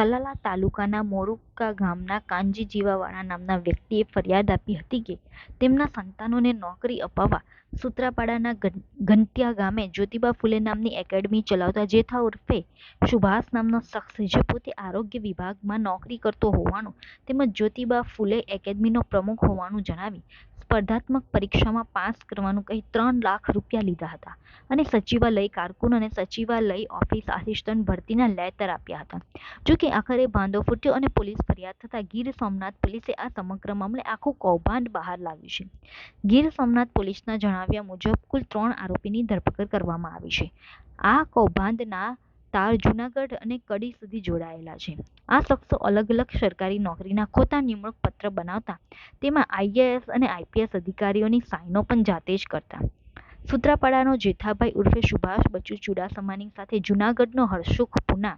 તલાલા તાલુકાના મોરુકા ગામના કાનજી જીવાવાળા નામના વ્યક્તિએ ફરિયાદ આપી હતી કે તેમના સંતાનોને નોકરી અપાવવા સૂત્રાપાડાના ગંત્યા ગામે જ્યોતિબા ફૂલે નામની એકેડમી ચલાવતા જેઠા ઉર્ફે સુભાષ નામનો શખ્સ જે પોતે આરોગ્ય વિભાગમાં નોકરી કરતો હોવાનું તેમજ જ્યોતિબા ફૂલે એકેડમીનો પ્રમુખ હોવાનું જણાવી સ્પર્ધાત્મક પરીક્ષામાં પાસ કરવાનું કહી ત્રણ લાખ રૂપિયા લીધા હતા અને સચિવાલય કારકુન અને સચિવાલય ઓફિસ આસિસ્ટન્ટ ભરતીના લેટર આપ્યા હતા. જોકે આખરે બાંધો ફૂટ્યો અને પોલીસ ફરિયાદ થતાં ગીર સોમનાથ પોલીસે આ સમગ્ર મામલે આખું કૌભાંડ બહાર લાવ્યું છે. ગીર સોમનાથ પોલીસના જણાવ્યા મુજબ, કુલ ત્રણ આરોપીની ધરપકડ કરવામાં આવી છે. આ કૌભાંડના તાર જૂનાગઢ અને કડી સુધી જોડાયેલા છે. આ શખ્સો અલગ અલગ સરકારી નોકરીના ખોટા નિમણૂક પત્ર બનાવતા, તેમાં આઈએએસ અને આઈપીએસ અધિકારીઓની સાઇનો પણ જાતે જ કરતા. સૂત્રાપાડાનો જેઠાભાઈ ઉર્ફે સુભાષ બચુ ચુડાસમાની સાથે જૂનાગઢનો હર્ષુખ પુના,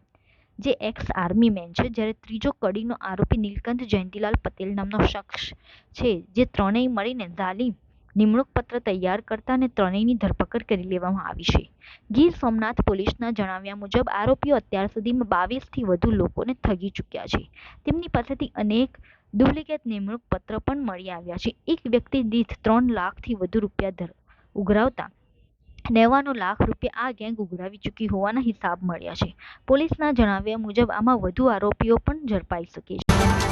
જે એક્સ આર્મી મેન છે, જ્યારે ત્રીજો કડીનો આરોપી નીલકંઠ જયંતિલાલ પટેલ નામનો શખ્સ છે, જે ત્રણેય મળીને જાલી નિમણૂક પત્ર તૈયાર કરતા અને ત્રણેયની ધરપકડ કરી લેવામાં આવી છે. ગીર સોમનાથ પોલીસના જણાવ્યા મુજબ, આરોપીઓ અત્યાર સુધીમાં બાવીસથી વધુ લોકોને ઠગી ચૂક્યા છે. તેમની પાસેથી અનેક ડુપ્લિકેટ નિમણૂક પત્ર પણ મળી આવ્યા છે. એક વ્યક્તિ દીઠ ત્રણ લાખથી વધુ રૂપિયા ધર, ઉઘરાવતા નેવાનો લાખ રૂપિયા આ ગેંગ ઉઘરાવી ચૂકી હોવાના હિસાબ મળ્યા છે. પોલીસના જણાવ્યા મુજબ, આમાં વધુ આરોપીઓ પણ ઝડપાઈ શકે છે.